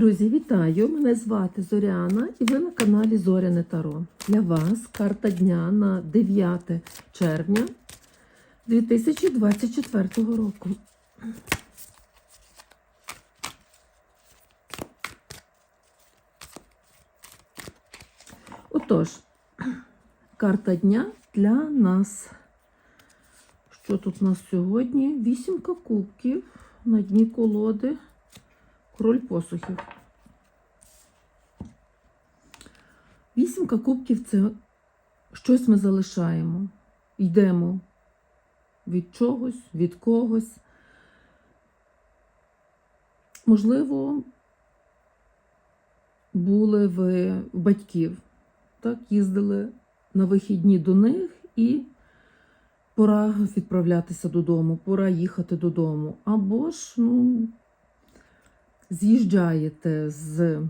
Друзі, вітаю! Мене звати Зоряна і ви на каналі Зоряне Таро. Для вас карта дня на 9 червня 2024 року. Отож, карта дня для нас. Що тут у нас сьогодні? Вісімка кубків на дні колоди. Король посухів. Вісімка кубків це щось ми залишаємо. Йдемо від чогось, від когось. Можливо, були ви в батьків, так, їздили на вихідні до них і пора відправлятися додому, пора їхати додому. Або ж, ну, з'їжджаєте з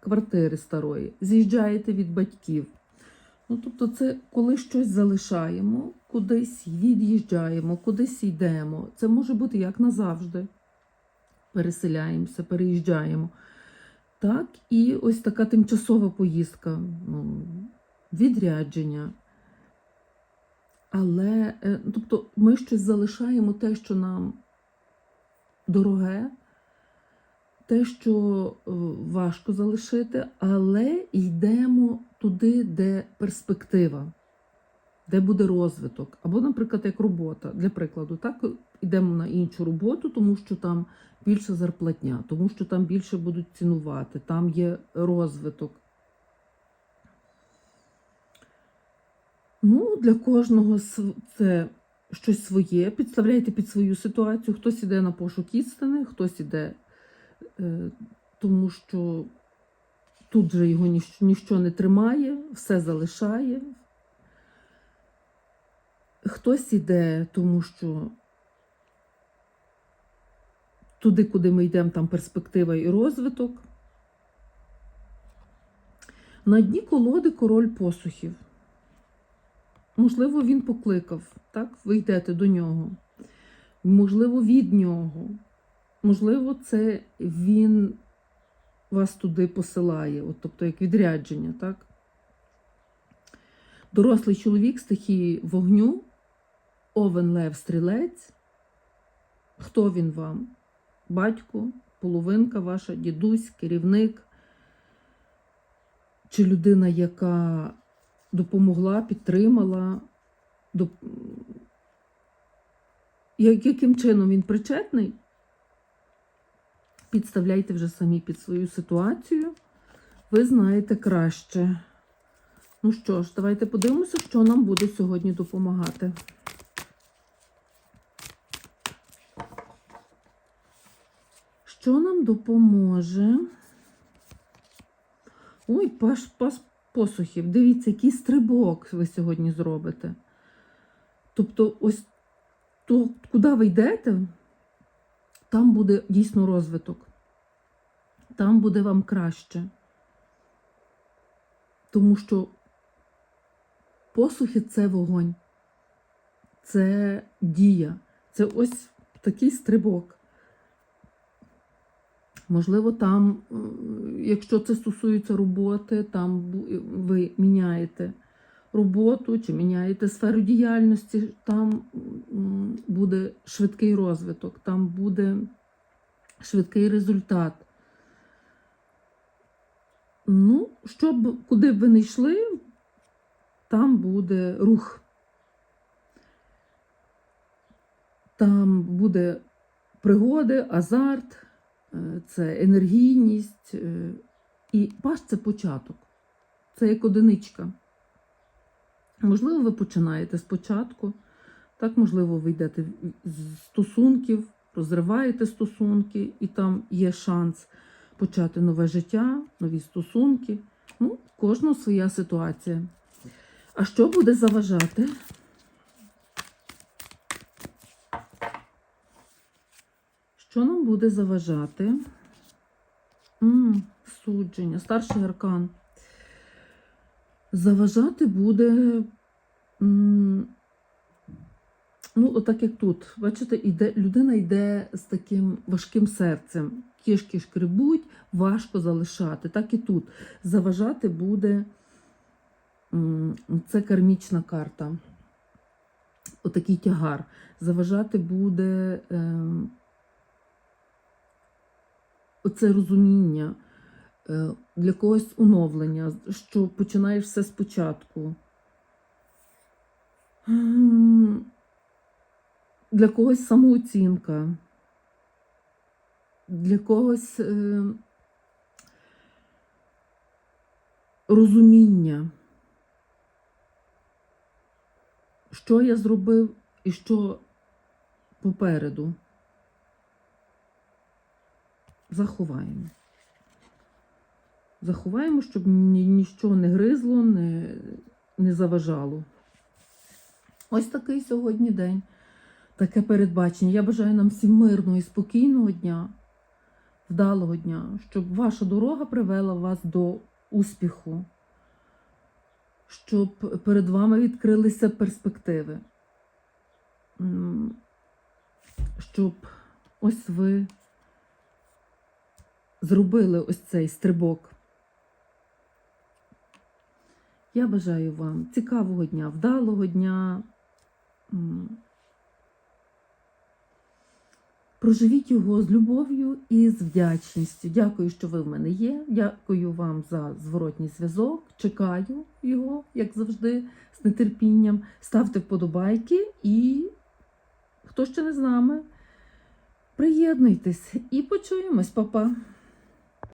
квартири старої, з'їжджаєте від батьків. Ну, тобто, це коли щось залишаємо, кудись від'їжджаємо, кудись йдемо. Це може бути як назавжди. Переселяємося, переїжджаємо. Так, і ось така тимчасова поїздка, ну, відрядження. Але, е, тобто, ми щось залишаємо те, що нам дороге, те, що е, важко залишити, але йдемо туди, де перспектива, де буде розвиток. Або, наприклад, як робота. Для прикладу, так, йдемо на іншу роботу, тому що там більша зарплатня, тому що там більше будуть цінувати, там є розвиток. Ну, для кожного це щось своє. Підставляйте під свою ситуацію. Хтось іде на пошук істини, хтось іде, тому що тут же його ніщо, ніщо не тримає, все залишає. Хтось іде, тому що туди, куди ми йдемо, там перспектива і розвиток. На дні колоди король посухів. Можливо, він покликав, так? Ви йдете до нього. Можливо, від нього. Можливо, це він вас туди посилає, от, тобто як відрядження, так? Дорослий чоловік стихії вогню, овен лев стрілець. Хто він вам? Батько, половинка ваша, дідусь, керівник, чи людина, яка допомогла, підтримала. Доп... Яким чином він причетний? Підставляйте вже самі під свою ситуацію. Ви знаєте краще. Ну що ж, давайте подивимося, що нам буде сьогодні допомагати. Що нам допоможе? Ой, паш, пас посухів. Дивіться, який стрибок ви сьогодні зробите. Тобто, ось то, куди ви йдете, там буде дійсно розвиток. Там буде вам краще. Тому що посухи це вогонь, це дія, це ось такий стрибок. Можливо, там, якщо це стосується роботи, там ви міняєте роботу чи міняєте сферу діяльності, там буде швидкий розвиток, там буде швидкий результат. Ну, щоб куди б ви не йшли, там буде рух. Там буде пригоди, азарт, е, це енергійність. е, І паш це початок. Це як одиничка. Можливо, ви починаєте спочатку, так, можливо, ви йдете з стосунків, розриваєте стосунки, і там є шанс почати нове життя, нові стосунки. Ну, в кожного своя ситуація. А що буде заважати? Що нам буде заважати? м судження, старший аркан. Заважати буде. м, Ну, отак як тут. Бачите, іде, людина йде з таким важким серцем. Кішки шкребуть, важко залишати. Так і тут. Заважати буде це кармічна карта. Отакий тягар. Заважати буде е, оце розуміння, е, для когось оновлення, що починаєш все спочатку. Для когось самооцінка, для когось е, розуміння, що я зробив і що попереду. Заховаємо. Заховаємо, щоб ні, ніщо не гризло, не, не заважало. Ось такий сьогодні день, таке передбачення. Я бажаю нам всім мирного і спокійного дня, вдалого дня, щоб ваша дорога привела вас до успіху, щоб перед вами відкрилися перспективи, щоб ось ви зробили ось цей стрибок. Я бажаю вам цікавого дня, вдалого дня. Проживіть його з любов'ю і з вдячністю. Дякую, що ви в мене є. Дякую вам за зворотній зв'язок. Чекаю його, як завжди, з нетерпінням. Ставте вподобайки і хто ще не з нами, приєднуйтесь і почуємось, Па-па.